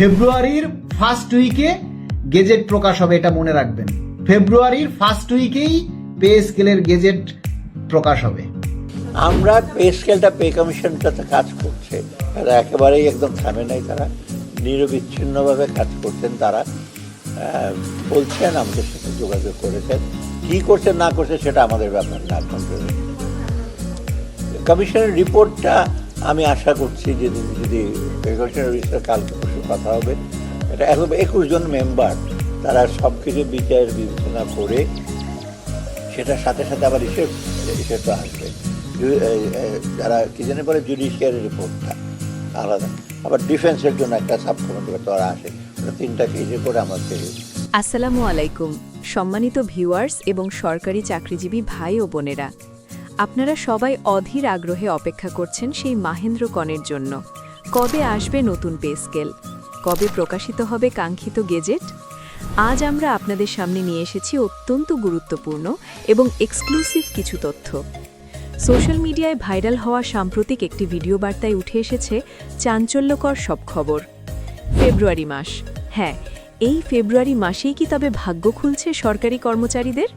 ফেব্রুয়ারির ফার্স্ট উইকে গেজেট প্রকাশ হবে, এটা মনে রাখবেন। ফেব্রুয়ারির ফার্স্ট উইকেই পে স্কেলের গেজেট প্রকাশ হবে। আমরা পে স্কেলটা পে কমিশনটাতে কাজ করছে। তারা একেবারেই একদম থামে নাই তারা। নিরবিচ্ছিন্নভাবে কাজ করছেন তারা। বলছেন, আমাদের সাথে যোগাযোগ করেছেন। কি করছেন, না করছে সেটা আমাদের ব্যাপার না কমিশনের রিপোর্টটা আমি আশা করছি যে, যদি- যদি কমিশনের কালকে কথা হবে। এটা এখন একুশ জন মেম্বার তারা সব কিছু বিচার বিবেচনা করে সেটার সাথে সাথে আবার হিসেব হিসেবটা আসবে। যারা কি জানি বলে জুডিশিয়ারি রিপোর্টটা আলাদা। আবার ডিফেন্সের জন্য একটা সাব কমিটি তারা আসে তিনটাকে হিসেব করে আমাকে আসসালামু আলাইকুম। সম্মানিত ভিউয়ার্স এবং সরকারি চাকরিজীবী ভাই ও বোনেরা, আপনারা সবাই অধীর আগ্রহে অপেক্ষা করছেন সেই মাহেন্দ্র কনের জন্য। কবে আসবে নতুন পে স্কেল? কবে প্রকাশিত হবে কাঙ্ক্ষিত গেজেট? আজ আমরা আপনাদের সামনে নিয়ে এসেছি অত্যন্ত গুরুত্বপূর্ণ এবং এক্সক্লুসিভ কিছু তথ্য। সোশ্যাল মিডিয়ায় ভাইরাল হওয়া সাম্প্রতিক একটি ভিডিও বার্তায় উঠে এসেছে চাঞ্চল্যকর সব খবর। ফেব্রুয়ারি মাস। হ্যাঁ এই ফেব্রুয়ারি মাসেই কি তবে ভাগ্য খুলছে সরকারি কর্মচারীদের?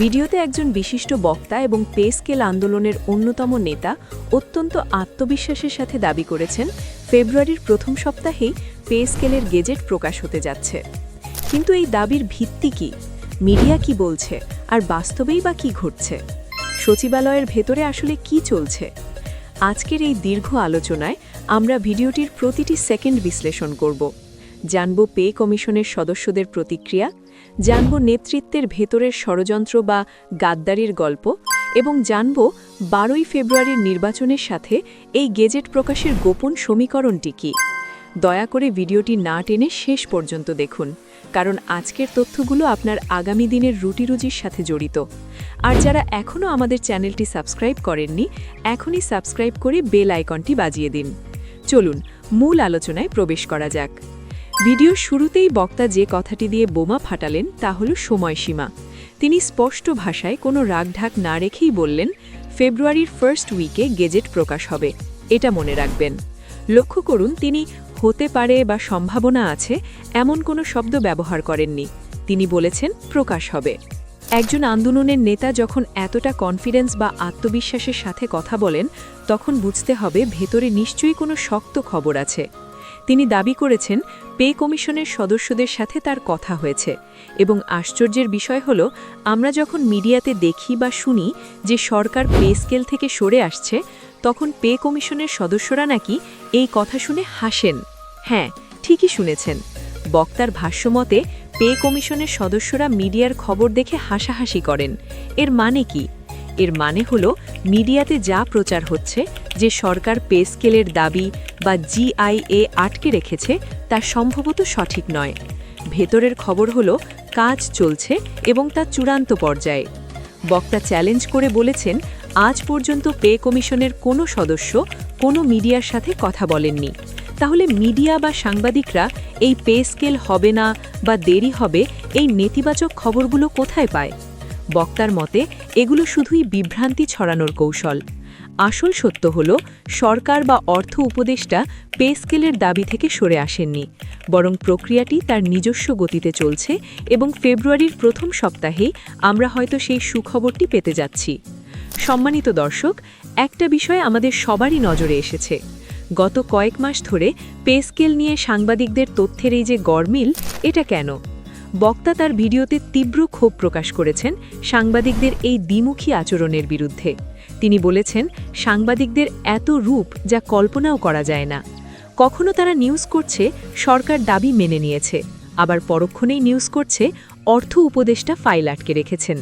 ভিডিওতে একজন বিশিষ্ট বক্তা এবং পে স্কেল আন্দোলনের অন্যতম নেতা অত্যন্ত আত্মবিশ্বাসের সাথে দাবি করেছেন, ফেব্রুয়ারির প্রথম সপ্তাহেই পে স্কেলের গেজেট প্রকাশ হতে যাচ্ছে। কিন্তু এই দাবির ভিত্তি কি? মিডিয়া কি বলছে? আর বাস্তবেই বা কি ঘটছে? সচিবালয়ের ভেতরে আসলে কি চলছে? আজকের এই দীর্ঘ আলোচনায় আমরা ভিডিওটির প্রতিটি সেকেন্ড বিশ্লেষণ করব। জানব পে কমিশনের সদস্যদের প্রতিক্রিয়া, জানব নেতৃত্বের ভেতরের ষড়যন্ত্র বা গাদ্দারির গল্প, এবং জানব বারোই ফেব্রুয়ারির নির্বাচনের সাথে এই গেজেট প্রকাশের গোপন সমীকরণটি কী। দয়া করে ভিডিওটি না টেনে শেষ পর্যন্ত দেখুন, কারণ আজকের তথ্যগুলো আপনার আগামী দিনের রুটি রুটিরুজির সাথে জড়িত। আর যারা এখনও আমাদের চ্যানেলটি সাবস্ক্রাইব করেননি, এখনই সাবস্ক্রাইব করে বেল আইকনটি বাজিয়ে দিন। চলুন, মূল আলোচনায় প্রবেশ করা যাক। ভিডিও শুরুতেই বক্তা যে কথাটি দিয়ে বোমা ফাটালেন তা হল সময়সীমা। তিনি স্পষ্ট ভাষায় কোনো রাগঢাক না রেখেই বললেন, ফেব্রুয়ারির ফার্স্ট উইকে গেজেট প্রকাশ হবে, এটা মনে রাখবেন। লক্ষ্য করুন, তিনি হতে পারে বা সম্ভাবনা আছে, এমন কোনো শব্দ ব্যবহার করেননি। তিনি বলেছেন, প্রকাশ হবে। একজন আন্দোলনের নেতা যখন এতটা কনফিডেন্স বা আত্মবিশ্বাসের সাথে কথা বলেন, তখন বুঝতে হবে ভেতরে নিশ্চয়ই কোনো শক্ত খবর আছে। তিনি দাবি করেছেন, পে কমিশনের সদস্যদের সাথে তার কথা হয়েছে। এবং আশ্চর্যের বিষয় হল, আমরা যখন মিডিয়াতে দেখি বা শুনি যে সরকার পে স্কেল থেকে সরে আসছে তখন পে কমিশনের সদস্যরা নাকি এই কথা শুনে হাসেন। হ্যাঁ ঠিকই শুনেছেন। বক্তার ভাষ্যমতে পে কমিশনের সদস্যরা মিডিয়ার খবর দেখে হাসাহাসি করেন। এর মানে কি? এর মানে হলো, মিডিয়াতে যা প্রচার হচ্ছে, যে সরকার পে স্কেলের দাবি বা জিআইএ আটকে রেখেছে, তা সম্ভবত সঠিক নয়। ভেতরের খবর হলো, কাজ চলছে এবং তা চূড়ান্ত পর্যায়ে। বক্তা চ্যালেঞ্জ করে বলেছেন আজ পর্যন্ত পে কমিশনের কোনো সদস্য কোনো মিডিয়ার সাথে কথা বলেননি। তাহলে মিডিয়া বা সাংবাদিকরা এই পে স্কেল হবে না বা দেরি হবে এই নেতিবাচক খবরগুলো কোথায় পায়? বক্তার মতে, এগুলো শুধুই বিভ্রান্তি ছড়ানোর কৌশল। আসল সত্য হল, সরকার বা অর্থ উপদেষ্টা পে স্কেলের দাবি থেকে সরে আসেননি। বরং প্রক্রিয়াটি তার নিজস্ব গতিতে চলছে এবং ফেব্রুয়ারির প্রথম সপ্তাহেই আমরা হয়তো সেই সুখবরটি পেতে যাচ্ছি। সম্মানিত দর্শক, একটা বিষয় আমাদের সবারই নজরে এসেছে। গত কয়েক মাস ধরে পে স্কেল নিয়ে সাংবাদিকদের তথ্যের এই যে গরমিল এটা কেন? বক্তা তার ভিডিওতে তীব্র ক্ষোভ প্রকাশ করেছেন সাংবাদিকদের এই দ্বিমুখী আচরণের বিরুদ্ধে। তিনি বলেছেন, সাংবাদিকদের এত রূপ যা কল্পনাও করা যায় না। কখনো তারা নিউজ করছে, সরকার দাবি মেনে নিয়েছে। আবার পরক্ষণেই নিউজ করছে, অর্থ উপদেষ্টা ফাইল আটকে রেখেছেন।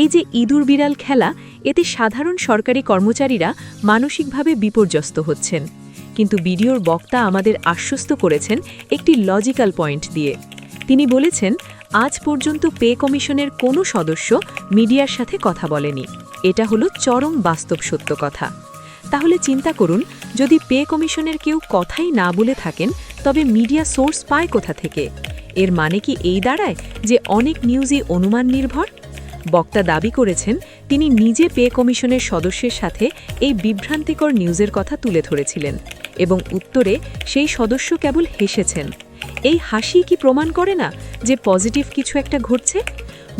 এই যে ইঁদুর বিড়াল খেলা, এতে সাধারণ সরকারি কর্মচারীরা মানসিকভাবে বিপর্যস্ত হচ্ছেন। কিন্তু ভিডিওর বক্তা আমাদের আশ্বস্ত করেছেন একটি লজিক্যাল পয়েন্ট দিয়ে। তিনি বলেছেন, আজ পর্যন্ত পে কমিশনের কোনো সদস্য মিডিয়ার সাথে কথা বলেনি। এটা হলো চরম বাস্তব সত্য কথা। তাহলে চিন্তা করুন, যদি পে কমিশনের কেউ কথাই না বলে থাকেন, তবে মিডিয়া সোর্স পায় কোথা থেকে? এর মানে কি এই দাঁড়ায় যে অনেক নিউজই অনুমান নির্ভর? বক্তা দাবি করেছেন, তিনি নিজে পে কমিশনের সদস্যের সাথে এই বিভ্রান্তিকর নিউজের কথা তুলে ধরেছিলেন এবং উত্তরে সেই সদস্য কেবল হেসেছেন। এই হাসি কি প্রমাণ করে না যে পজিটিভ কিছু একটা ঘটছে?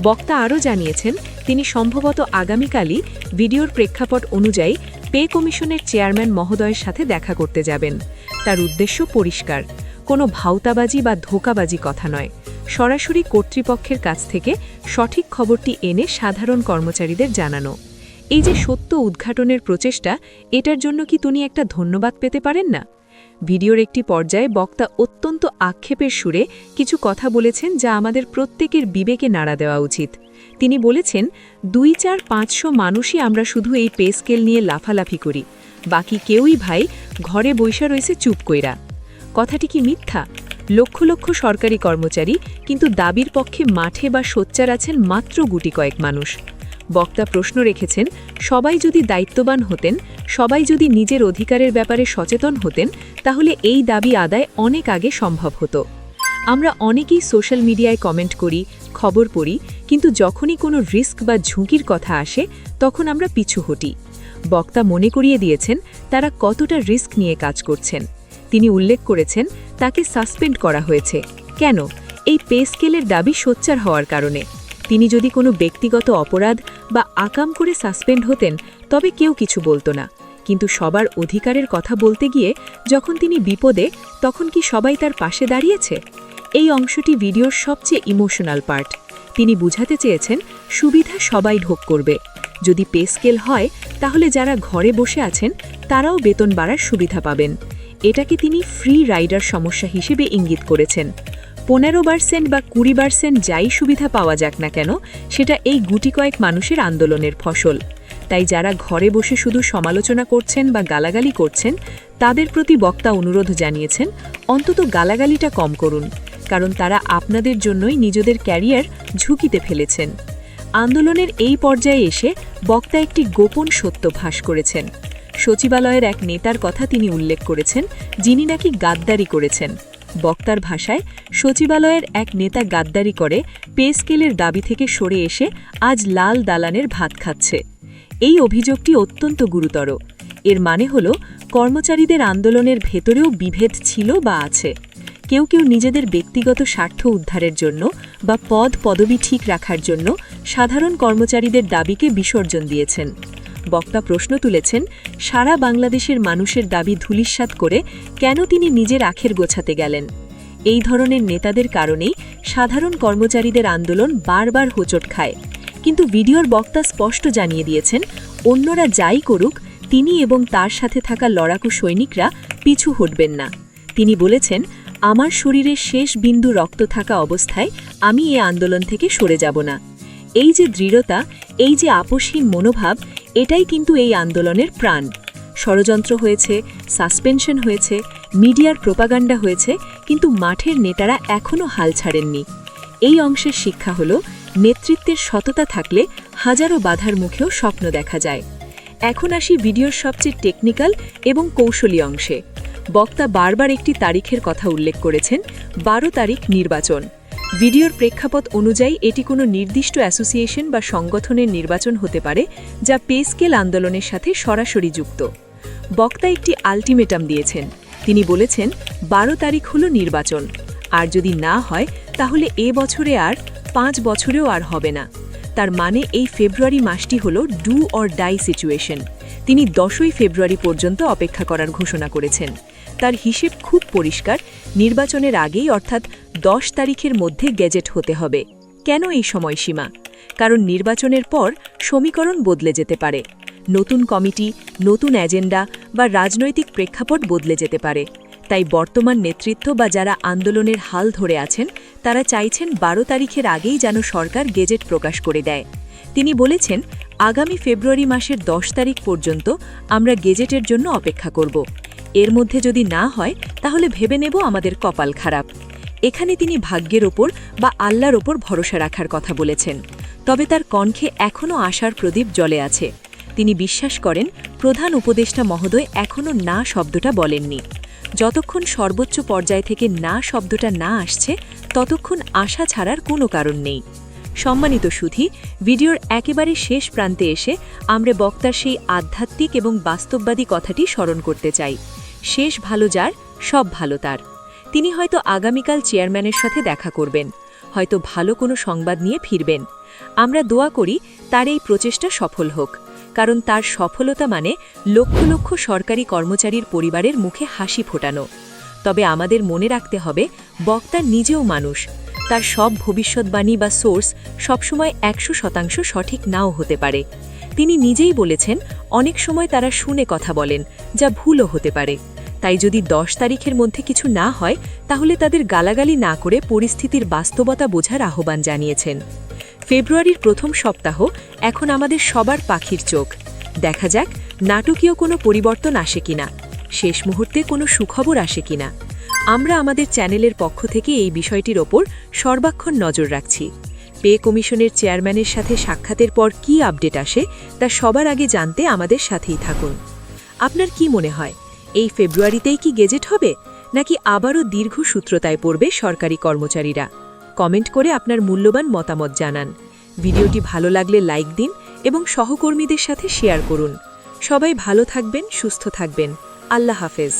বক্তা আরও জানিয়েছেন, তিনি সম্ভবত আগামীকালই ভিডিওর প্রেক্ষাপট অনুযায়ী পে কমিশনের চেয়ারম্যান মহোদয়ের সাথে দেখা করতে যাবেন। তার উদ্দেশ্য পরিষ্কার, কোনো ভাউতাবাজি বা ধোকাবাজি কথা নয়। সরাসরি কর্তৃপক্ষের কাছ থেকে সঠিক খবরটি এনে সাধারণ কর্মচারীদের জানানো। এই যে সত্য উদ্ঘাটনের প্রচেষ্টা, এটার জন্য কি তিনি একটা ধন্যবাদ পেতে পারেন না? ভিডিওর একটি পর্যায়ে বক্তা অত্যন্ত আক্ষেপের সুরে কিছু কথা বলেছেন যা আমাদের প্রত্যেকের বিবেকে নাড়া দেওয়া উচিত। তিনি বলেছেন, দুই চার পাঁচশো মানুষই আমরা শুধু এই পে স্কেল নিয়ে লাফালাফি করি। বাকি কেউই ভাই ঘরে বৈশা রয়েছে চুপ কইরা। কথাটি কি মিথ্যা? লক্ষ লক্ষ সরকারি কর্মচারী কিন্তু দাবির পক্ষে মাঠে বা সোচ্চার আছেন মাত্র গুটি কয়েক মানুষ। বক্তা প্রশ্ন রেখেছেন, সবাই যদি দায়িত্ববান হতেন, সবাই যদি নিজের অধিকারের ব্যাপারে সচেতন হতেন, তাহলে এই দাবি আদায় অনেক আগে সম্ভব হতো। আমরা অনেকেই সোশ্যাল মিডিয়ায় কমেন্ট করি, খবর পড়ি, কিন্তু যখনই কোনো রিস্ক বা ঝুঁকির কথা আসে, তখন আমরা পিছু হটি। বক্তা মনে করিয়ে দিয়েছেন, তারা কতটা রিস্ক নিয়ে কাজ করছেন। তিনি উল্লেখ করেছেন, তাকে সাসপেন্ড করা হয়েছে। কেন? এই পে স্কেলের দাবি সোচ্চার হওয়ার কারণে। তিনি যদি কোনো ব্যক্তিগত অপরাধ বা আকাম করে সাসপেন্ড হতেন, তবে কেউ কিছু বলতো না। কিন্তু সবার অধিকারের কথা বলতে গিয়ে যখন তিনি বিপদে, তখন কি সবাই তার পাশে দাঁড়িয়েছে? এই অংশটি ভিডিওর সবচেয়ে ইমোশনাল পার্ট। তিনি বুঝাতে চেয়েছেন, সুবিধা সবাই ভোগ করবে। যদি পে স্কেল হয়, তাহলে যারা ঘরে বসে আছেন, তারাও বেতন বাড়ার সুবিধা পাবেন। এটাকে তিনি ফ্রি রাইডার সমস্যা হিসেবে ইঙ্গিত করেছেন। পনেরো পার্সেন্ট বা কুড়ি পার্সেন্ট যাই সুবিধা পাওয়া যাক না কেন, সেটা এই গুটি কয়েক মানুষের আন্দোলনের ফসল। তাই যারা ঘরে বসে শুধু সমালোচনা করছেন বা গালাগালি করছেন, তাদের প্রতি বক্তা অনুরোধ জানিয়েছেন, অন্তত গালাগালিটা কম করুন, কারণ তারা আপনাদের জন্যই নিজেদের ক্যারিয়ার ঝুঁকিতে ফেলেছেন। আন্দোলনের এই পর্যায়ে এসে বক্তা একটি গোপন সত্য ফাঁস করেছেন। সচিবালয়ের এক নেতার কথা তিনি উল্লেখ করেছেন, যিনি নাকি গাদ্দারি করেছেন। বক্তার ভাষায়, সচিবালয়ের এক নেতা গাদ্দারি করে, পে স্কেলের দাবি থেকে সরে এসে আজ লাল দালানের ভাত খাচ্ছে। এই অভিযোগটি অত্যন্ত গুরুতর। এর মানে হল, কর্মচারীদের আন্দোলনের ভেতরেও বিভেদ ছিল বা আছে। কেউ কেউ নিজেদের ব্যক্তিগত স্বার্থ উদ্ধারের জন্য বা পদ পদবি ঠিক রাখার জন্য সাধারণ কর্মচারীদের দাবিকে বিসর্জন দিয়েছেন। বক্তা প্রশ্ন তুলেছেন, সারা বাংলাদেশের মানুষের দাবি ধূলিস্বাত করে কেন তিনি নিজের আখের গোছাতে গেলেন? এই ধরনের নেতাদের কারণেই সাধারণ কর্মচারীদের আন্দোলন বারবার হোঁচট খায়। কিন্তু ভিডিওর বক্তা স্পষ্ট জানিয়ে দিয়েছেন, অন্যরা যাই করুক, তিনি এবং তার সাথে থাকা লড়াকু সৈনিকরা পিছু হটবেন না। তিনি বলেছেন, আমার শরীরে শেষ বিন্দু রক্ত থাকা অবস্থায় আমি এ আন্দোলন থেকে সরে যাব না। এই যে দৃঢ়তা, এই যে আপোষহীন মনোভাব এটাই কিন্তু এই আন্দোলনের প্রাণ। ষড়যন্ত্র হয়েছে, সাসপেনশন হয়েছে, মিডিয়ার প্রোপাগান্ডা হয়েছে, কিন্তু মাঠের নেতারা এখনও হাল ছাড়েননি। এই অংশের শিক্ষা হল, নেতৃত্বের সততা থাকলে হাজারো বাধার মুখেও স্বপ্ন দেখা যায়। এখন আসি ভিডিওর সবচেয়ে টেকনিক্যাল এবং কৌশলী অংশে। বক্তা বারবার একটি তারিখের কথা উল্লেখ করেছেন, বারো তারিখ নির্বাচন। ভিডিওর প্রেক্ষাপট অনুযায়ী এটি কোনো নির্দিষ্ট অ্যাসোসিয়েশন বা সংগঠনের নির্বাচন হতে পারে, যা পে স্কেল আন্দোলনের সাথে সরাসরি যুক্ত। বক্তা একটি আলটিমেটাম দিয়েছেন। তিনি বলেছেন, বারো তারিখ হল নির্বাচন। আর যদি না হয়, তাহলে এ বছরে আর পাঁচ বছরেও আর হবে না। তার মানে এই ফেব্রুয়ারি মাসটি হল ডু অর ডাই সিচুয়েশন। তিনি দশই ফেব্রুয়ারি পর্যন্ত অপেক্ষা করার ঘোষণা করেছেন। তার হিসেব খুব পরিষ্কার, নির্বাচনের আগেই অর্থাৎ দশ তারিখের মধ্যে গেজেট হতে হবে। কেন এই সময়সীমা? কারণ নির্বাচনের পর সমীকরণ বদলে যেতে পারে। নতুন কমিটি, নতুন এজেন্ডা বা রাজনৈতিক প্রেক্ষাপট বদলে যেতে পারে। তাই বর্তমান নেতৃত্ব বা যারা আন্দোলনের হাল ধরে আছেন, তারা চাইছেন বারো তারিখের আগেই যেন সরকার গেজেট প্রকাশ করে দেয়। তিনি বলেছেন, আগামী ফেব্রুয়ারি মাসের দশ তারিখ পর্যন্ত আমরা গেজেটের জন্য অপেক্ষা করব। এর মধ্যে যদি না হয়, তাহলে ভেবে নেব আমাদের কপাল খারাপ। এখানে তিনি ভাগ্যের ওপর বা আল্লাহর ওপর ভরসা রাখার কথা বলেছেন। তবে তার কণ্ঠে এখনও আশার প্রদীপ জ্বলে আছে। তিনি বিশ্বাস করেন, প্রধান উপদেষ্টা মহোদয় এখনও না শব্দটা বলেননি। যতক্ষণ সর্বোচ্চ পর্যায় থেকে না শব্দটা না আসছে, ততক্ষণ আশা ছাড়ার কোনো কারণ নেই। সম্মানিত সুধী, ভিডিওর একেবারে শেষ প্রান্তে এসে আমরা বক্তার সেই আধ্যাত্মিক এবং বাস্তববাদী কথাটি স্মরণ করতে চাই। শেষ ভালো যার, সব ভালো তার। তিনি হয়তো আগামীকাল চেয়ারম্যানের সাথে দেখা করবেন, হয়তো ভালো কোনো সংবাদ নিয়ে ফিরবেন। আমরা দোয়া করি তার এই প্রচেষ্টা সফল হোক, কারণ তার সফলতা মানে লক্ষ লক্ষ সরকারি কর্মচারীর পরিবারের মুখে হাসি ফোটানো। তবে আমাদের মনে রাখতে হবে, বক্তা নিজেও মানুষ। তার সব ভবিষ্যৎবাণী বা সোর্স সবসময় একশো শতাংশ সঠিক নাও হতে পারে। তিনি নিজেই বলেছেন, অনেক সময় তারা শুনে কথা বলেন, যা ভুলও হতে পারে। তাই যদি দশ তারিখের মধ্যে কিছু না হয়, তাহলে তাদের গালাগালি না করে পরিস্থিতির বাস্তবতা বোঝার আহ্বান জানিয়েছেন। ফেব্রুয়ারির প্রথম সপ্তাহ এখন আমাদের সবার পাখির চোখ। দেখা যাক, নাটকীয় কোনো পরিবর্তন আসে কিনা, শেষ মুহূর্তে কোনো সুখবর আসে কিনা। আমরা আমাদের চ্যানেলের পক্ষ থেকে এই বিষয়টির ওপর সর্বাক্ষণ নজর রাখছি। পে কমিশনের চেয়ারম্যানের সাথে সাক্ষাতের পর কি আপডেট আসে, তা সবার আগে জানতে আমাদের সাথেই থাকুন। আপনার কি মনে হয়, এই ফেব্রুয়ারিতেই কি গেজেট হবে, নাকি আবারও দীর্ঘ সূত্রতায় পড়বে সরকারি কর্মচারীরা? কমেন্ট করে আপনার মূল্যবান মতামত জানান। ভিডিওটি ভালো লাগলে লাইক দিন এবং সহকর্মীদের সাথে শেয়ার করুন। সবাই ভালো থাকবেন, সুস্থ থাকবেন। আল্লাহ হাফেজ।